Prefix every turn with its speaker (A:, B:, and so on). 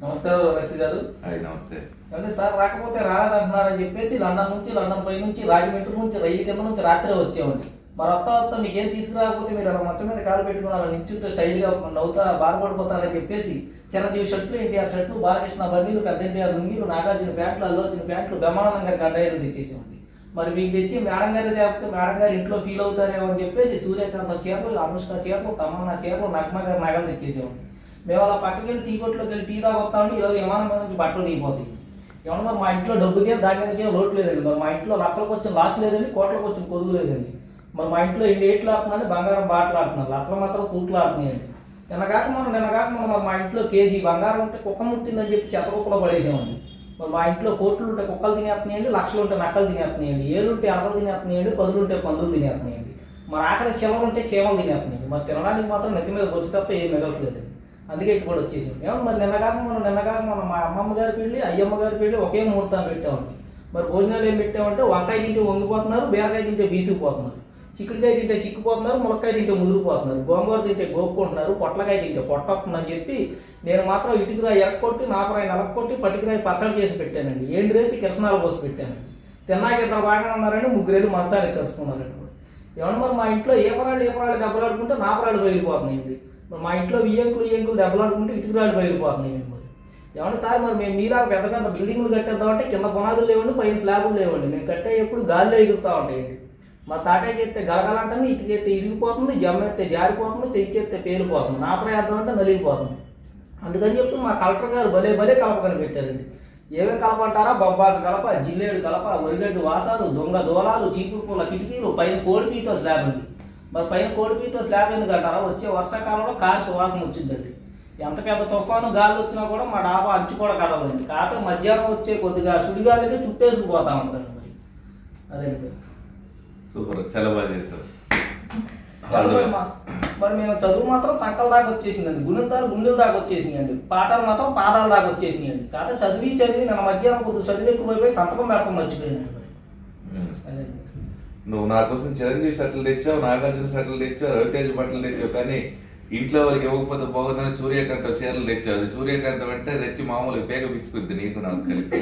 A: నమస్కారం గారు.
B: నమస్తే.
A: అంటే సార్ రాకపోతే రాలేదంటున్నారని చెప్పేసి లండన్ నుంచి లండన్ పై నుంచి రాజమండ్రి నుంచి రైలు కింద నుంచి రాత్రి వచ్చేవండి మరి వస్తా వస్తా మీకేం తీసుకురాకపోతే మీరు అలా మంచం మీద కాలు పెట్టుకుని అలా నిశ్చిత స్టైల్గా నవ్వుతా బాధపడిపోతారని చెప్పేసి చిరంజీవి షర్ట్లు ఎన్టీఆర్ షర్ట్లు బాలకృష్ణ బండిలు పెద్ద ఎన్టీఆర్ లుంగీలు నాగార్జున ప్యాంట్లు అల్లోర్జున ప్యాంట్లు బ్రహ్మానందం గారి గడ్డయ్యలు తెచ్చేసామండి మరి మీకు తెచ్చి మేడం గారి చెప్తే మేడం గారు ఇంట్లో ఫీల్ అవుతారేమో అని చెప్పేసి సూర్యకాంత్ చీరలు అనుష్క చీరలు తమన్నా చీరలు నగ్మ గారి నగలు తెచ్చేసామండి మేము అలా పక్కకి వెళ్ళి టీ కొట్లోకి వెళ్ళి టీ తాగొస్తామండి ఈరోజు విమానం మీద నుంచి బట్టలు దిగిపోతాయి. ఏమన్నా మరి మా ఇంట్లో డబ్బుకే దానికే లోటు లేదండి. మరి మా ఇంట్లో లక్షలకు వచ్చిన లాస్ లేదండి కోట్లకు వచ్చిన కొదుగు లేదండి. మరి మా ఇంట్లో ఎన్ని ఏట్లు ఆడుతున్నాను బంగారం బాటలు ఆడుతున్నారు. లక్షలు మాత్రం తూట్లు ఆడుతున్నాయండి. నిన్నగాక మనం నిన్నగాక మనం మా ఇంట్లో కేజీ బంగారం ఉంటే కుక్క ముట్టిందని చెప్పి చెత్త కుక్కలో పడేసామండి. మరి మా ఇంట్లో కోట్లు ఉంటే కుక్కలు తినేస్తున్నాయండి లక్షలు ఉంటే నక్కలు తినేస్తున్నాయండి. ఏళ్ళు ఉంటే అలకలు తినేస్తున్నాయండి పదులు ఉంటే పందులు తినేస్తున్నాయండి. మరి ఆఖరి చివరు ఉంటే చీమలు తినేస్తున్నాయండి. మరి తినడానికి మాత్రం నెత్తి మీద వచ్చి తప్ప ఏం మిగలట్లేదండి. అందుకే ఇటు కూడా వచ్చేసాం ఏమో మరి నిన్నగాక మనం నిన్నగాక మనం మా అమ్మమ్మ గారి పెళ్ళి అయ్యమ్మ గారి పెళ్ళి ఒకే ముహూర్తం పెట్టామండి మరి భోజనాలు ఏం పెట్టామంటే వంకాయ తింటే వంగిపోతున్నారు బీరకాయ తింటే బీసుకుపోతున్నారు. చిక్కుడుకాయ తింటే చిక్కుపోతున్నారు ములక్కాయ తింటే ముదిరిపోతున్నారు. గోంగూర తింటే గోక్కుంటున్నారు పొట్లకాయ తింటే పొట్టొస్తుందని చెప్పి నేను మాత్రం ఇటుకురాయి ఎరక్కొట్టి నాపరాయి నలక్కొట్టి పటికిరాయి పచ్చడి చేసి పెట్టానండి. ఏడు రేసి కిరసనాలు పోసి పెట్టాను తిన్నాక ఇద్దరు బాగానే ఉన్నారని ముగ్గురేళ్ళు మంచాలు ఎక్కరుచుకున్నారండి ఏమన్నా మరి మా ఇంట్లో ఏ పరాళ్ళు ఏ పరాళ్ళు దెబ్బలాడుకుంటే నాపరాళ్ళు పగిలిపోతున్నాయండి మా ఇంట్లో వియ్యంకులు వియ్యంకులు దెబ్బలాడుకుంటే ఇటుకురాళ్ళు బయలుపోతున్నాయండి మరి ఏమంటే సార్ మరి మేము మీలా పెద్ద పెద్ద బిల్డింగ్లు కట్టేద్దామంటే కింద పునాదులు లేవండి పైన స్లాబులు లేవండి. మేము కట్టే ఎప్పుడు గాలిలో ఎగురుతూ ఉంటాయండి. మా తాటకి ఎత్తే గలగలంటుంది ఇటుకెత్తే ఇరిగిపోతుంది జమ్మెత్తే జారిపోతుంది తెక్కి ఎత్తే పేలిపోతుంది. నా ప్రయత్నం అంటే నలిగిపోతుంది. అందుకని చెప్పి మా కలెక్టర్ గారు భలే భలే కలపకని పెట్టారండి. ఏమేమి కలపంటారా బొబ్బాస కలప జిల్లేడు కలప ఒరిగడ్డు వాసాలు దొంగ దూలాలు చీపురు పూల కిటికీలు పైన కోడిపీతో స్లాబ్ అండి. మరి పైన కోడిపీతో స్లాబ్ ఎందుకు అంటారా వచ్చే వర్షాకాలంలో కారు సువాసన వచ్చిందండి ఎంత పెద్ద తుఫాను గాలి వచ్చినా కూడా మా డాబా అంచు కూడా కదలండి కాకపోతే మధ్యాహ్నం వచ్చే కొద్దిగా సుడిగాలికి చుట్టేసుకుపోతా ఉంటారు మరి. అదే
B: సూపర్. చాలా బాగా చేశారు.
A: మరి మరి మేము చదువు మాత్రం సంకల దాకా వచ్చేసిందండి. గుణితాలు గుండెల దాకా వచ్చేసినాయండి. పాఠాలు మాత్రం పాదాల దాకా వచ్చేసినాయండి. కాకపోతే చదివి చదివి నేను మధ్యాహ్నం కొద్దిగా చదివి ఎక్కువైపోయి సంతకం పెట్టడం మర్చిపోయాను
B: ఉమ్.
A: అదే
B: నువ్వు నా కోసం చిరంజీవి షర్ట్లు తెచ్చావు నాగార్జున షర్ట్లు తెచ్చావు రవితేజ బట్టలు తెచ్చావు కానీ ఇంట్లో వాళ్ళకి ఇవ్వకపోతే పోగొద్దని సూర్యకాంత చీరలు తెచ్చావు. అది సూర్యకాంతం అంటే రెచ్చి మామూలు పేగ పిసుకుద్ది నీకు నాకు కలిపి.